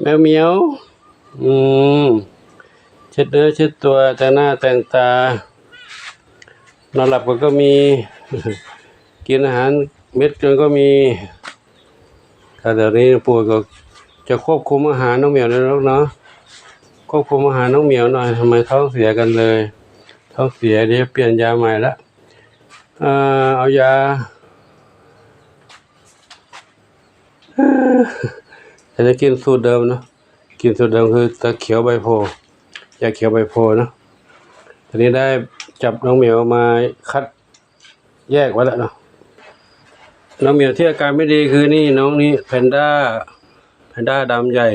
แมวเหมียว อืมเช็ดเนื้อเช็ดตัวแต่งหน้าแต่งตา นอนหลับก็มี กินอาหารเม็ดกินก็มีแต่เดี๋ยวนี้ปู่ก็จะควบคุมอาหารน้องเหมียวเลยลูกเนาะควบคุมอาหารน้องเหมียวหน่อยทำไมท้องเสียกันเลย ท้องเสียเดี๋ยวเปลี่ยนยาใหม่ละเอายา แต่จะกินสูตรเดิมนะกินสูตรเดิมคือตะเขียวใบโพยาเขียวใบโพนะทีนี้ได้จับน้องเหมียวมาคัดแยกไว้แล้วเนาะน้องเหมียวที่อาการไม่ดีคือนี่น้องนี่แพนด้าแพนด้าดำใหญ่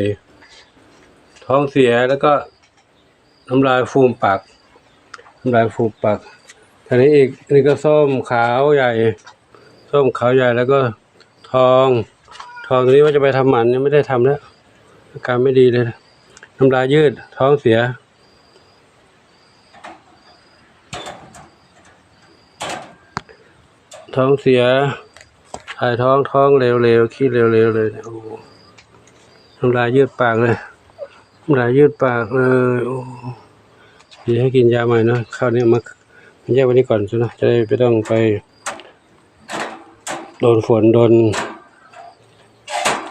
ท้องเสียแล้วก็น้ำลายฟูมปากน้ำลายฟูมปากทีนี้อีกนี่ก็ส้มขาวใหญ่ ส้มขาวใหญ่แล้วก็ทอง ทองตัวนี้ว่าจะไปทำหมันยังไม่ได้ทำแล้วอาการไม่ดีเลยน้ำลายยืดท้องเสีย ท้องเสียถ่ายท้องท้องเร็วๆขี้เร็วๆเลยโอ้โหน้ำลายยืดปากเลยน้ำลายยืดปากเลยโอ้เดี๋ยให้กินยาใหม่เนะข้าวนี้มาแยกวันนี้ก่อนใช่ไหมจะได้ไม่ต้องไป โดนฝนโดน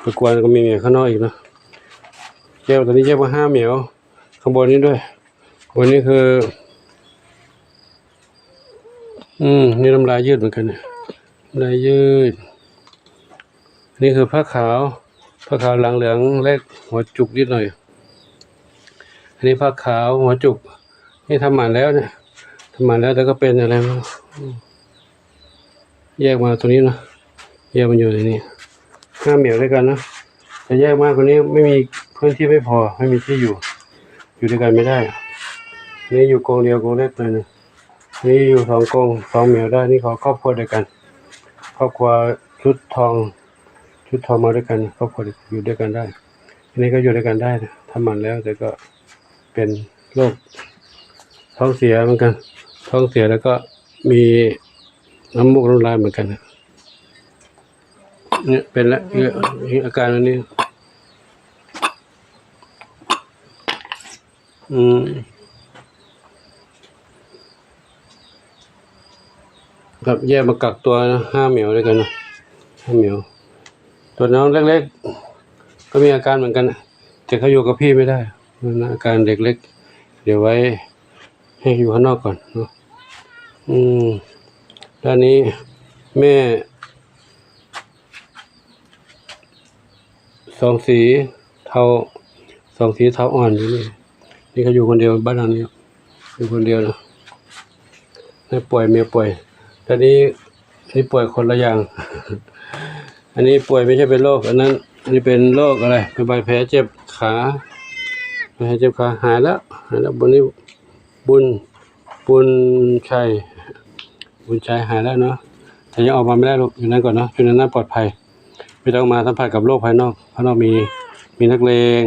ไปกวนก็มีเหมียวข้างนอกอีกนะแยกตอนนี้แยกมาห้าเหมียวข้างบนนี้ด้วยบนนี้คือ อืมนี่น้ำลายยืดเหมือนกันเนี่ยน้ำลายยืด นี่คือผ้าขาวผ้าขาวหลังเหลืองเล็กหัวจุกนิดหน่อย อันนี้ผ้าขาวหัวจุก นี่ทำหมันแล้วเนี่ยทำหมันแล้วแต่ก็เป็นอะไรมาแยกมาตรงนี้นะแยกมันอยู่ในนี้ ห้าเหมียวด้วยกันนะจะแยกมากกว่านี้ไม่มีพื้นที่ไม่พอไม่มีที่อยู่ อยู่ด้วยกันไม่ได้ นี่อยู่กรงเดียวกรงเล็กเลยนะนี่อยู่สองกรงสองเหมียวได้นี่เขอครอบครัวเดียวกันครอบครัวชุดทอง ชุดทองมาด้วยกันครอบครัวอยู่ด้วยกันได้อันนี้ก็อยู่ด้วยกันได้นะทำมันแล้วแต่ก็เป็นโรคท้องเสียเหมือนกัน ท้องเสียแล้วก็มีน้ำมูกน้ำลายเหมือนกันนะ เนี่ยเป็นละเนี่ยอาการอันนี้ อืมครับแยกมากักตัวนะห้าเหมียวด้วยกันนะห้าเหมียวตัวน้องเล็กๆ ก็มีอาการเหมือนกันนะแต่เขาอยู่กับพี่ไม่ได้มันอาการเด็กเล็ก เดี๋ยวไว้ให้อยู่ข้างนอกก่อนเนาะอืมด้านนี้แม่ สองสีเทาสองสีเทาอ่อนอยู่นี่นี่เขาอยู่คนเดียวบ้านหลังนี้อยู่คนเดียวนะแม่ป่วยเมียป่วยตอนนี้นี่ป่วยคนละอย่าง อันนี้ป่วยไม่ใช่เป็นโรคอันนั้นนนี้เป็นโรคอะไรเป็นใบแผลเจ็บขาใบแผลเจ็บขาหายแล้วหายแล้วบนนี้บุญบุญชัยบุญชัยหายแล้วเนาะแต่ยังออกมาไม่ได้หรอกอยู่นั่นก่อนเนาะอยู่ในนั้นปลอดภัย ไม่ต้องมาสัมผัสกับโรคภายนอกภายนอกมีมีนักเลง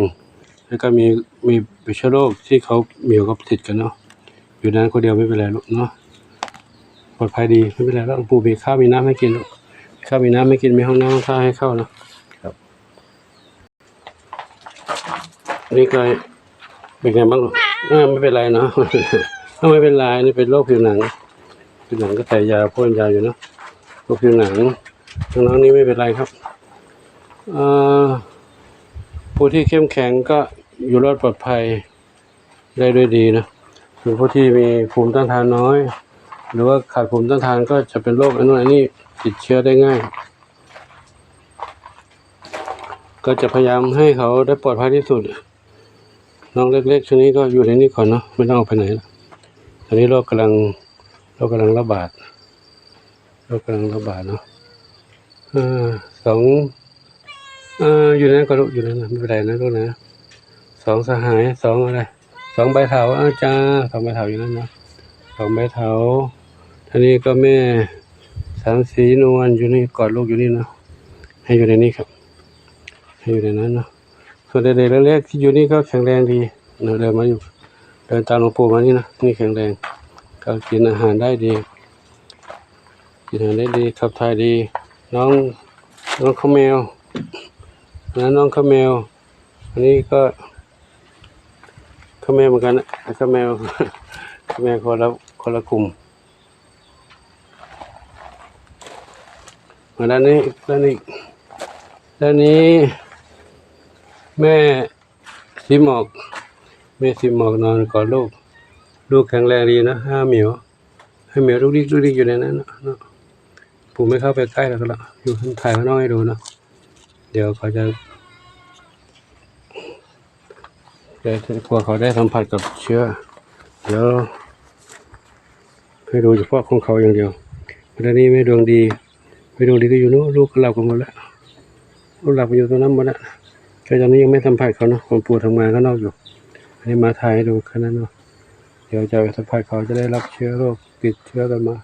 แล้วก็มีมีเชื้อโรคที่เขาเหมียวกับติดกันเนาะอยู่นั้นคนเดียวไม่เป็นไรหรอกเนาะปลอดภัยดีไม่เป็นไรแล้วปู่มีข้าวมีน้ำให้กินลูกมีข้าวมีน้ำให้กินมีห้องน้ำห้องท่าให้เข้าเนาะครับนี่ก็เป็นไงบ้างลูกเออไม่เป็นไรเนาะถ้าไม่เป็นไรนี่เป็นโรคผิวหนังผิวหนังก็ใส่ยาพ่นยาอยู่เนาะโรคผิวหนังน้องๆนี่ไม่เป็นไรครับเอ่อ ผู้ที่เข้มแข็งก็อยู่รอดปลอดภัยได้ด้วยดีนะส่วนผู้ที่มีภูมิต้านทานน้อย หรือว่าขาดภูมิต้านทานก็จะเป็นโรคอันนู้นอันนี้ติดเชื้อได้ง่าย ก็จะพยายามให้เขาได้ปลอดภัยที่สุด น้องเล็กๆช่วงนี้ก็อยู่ในนี้ก่อนเนาะไม่ต้องออกไปไหนแล้วตอนนี้โรคกำลังโรคกำลังระบาดโรคกำลังระบาดเนาะอ่าสอง เอออยู่ในนั้นก็ลูกอยู่ในนั้นไม่เป็นไรนะลูกนะสองสหายสองอะไรสองใบเถาอาจารย์สองใบเถาอยู่นั่นนะสองใบเถาท่านี้ก็แม่สามสีนวลอยู่นี่กอดลูกอยู่นี่นะให้อยู่ในนี้ครับ ให้อยู่ในนั้นเนาะส่วนเด็กๆเล็กๆที่อยู่นี่ก็แข็งแรงดีเนะเดินมาอยู่เดินตามหลวงปู่มานี่นะนี่แข็งแรงก็กินอาหารได้ดีกินอาหารได้ดีขับถ่ายดี น้องน้องข้าวแมว นะน้องข้าแมว อันนี้ก็ข้าแมวเหมือนกันนะข้าแมวข้าแมวคนละคนละกลุ่มมาด้านนี้ด้านนี้ด้านนี้ แม่สีหมอก แม่สีหมอกนอนกอดลูก ลูกแข็งแรงดีนะห้าเหมียวให้เหมียวลูกดิ๊กลูกดิ๊กอยู่ในนั้นนะเนาะผมไม่เข้าไปใกล้แล้วก็ละอยู่ข้างถ่ายข้างนอกให้ดูนะ เดี๋ยวเขาจะกลัวเขาได้สัมผัสกับเชื้อ เดี๋ยวให้ดูเฉพาะของเขาอย่างเดียวตอนนี้ไม่ดวงดี ไม่ดวงดีก็อยู่นู้นลูกก็หลับกันหมดแล้วลูกหลับกันอยู่ตรงนั้นหมดแล้วแต่ตอนนี้ยังไม่สัมผัสเขาเนาะคนปู่ทำงานข้างนอกอยู่อันนี้มาถ่ายให้ดูแค่นั้นเนาะเดี๋ยวจะสัมผัสเขาจะได้รับเชื้อโรคติดเชื้อกันมา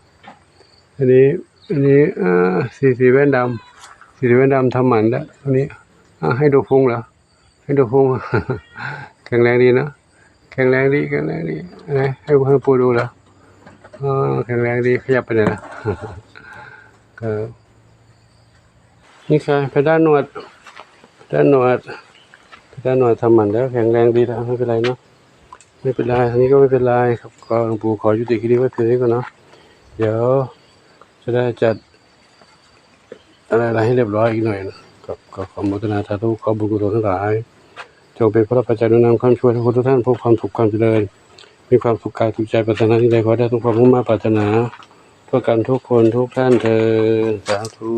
อันนี้ อันนี้อ่าสีสีแว่นดำ สีแว่นดำทำหมันแล้วอันนี้ให้ดูพุงเหรอให้ดูพุงแข็งแรงดีนะแข็งแรงดีแข็งแรงดีไหนให้ให้ปูดูเหรอแข็งแรงดีขยับไปไหนล่ะก็นี่ค่ะไปด้านหนวดด้านหนวดไปด้านหนวดทำหมันแล้วแข็งแรงดีนะไม่เป็นไรเนาะไม่เป็นไรอันนี้ก็ไม่เป็นไรครับก็หลวงปู่ขอยุติคลิปไว้เพียงนี้ก่อนเนาะเดี๋ยวจะได้จัด อะไรให้เรียบร้อยอีกหน่อยนะกับก็ขอมุทนาสาธุขอบุญกุศลทั้งหลายจงเป็นพระปัจจัยนุนนำความช่วยให้ทุกท่านพบความสุขความเจริญ มีความสุขกายสุขใจปรารถนาที่ใดขอได้ทุกความมุ่งมาปรารถนาเพื่อกันทุกคนทุกท่านเธอสาธุ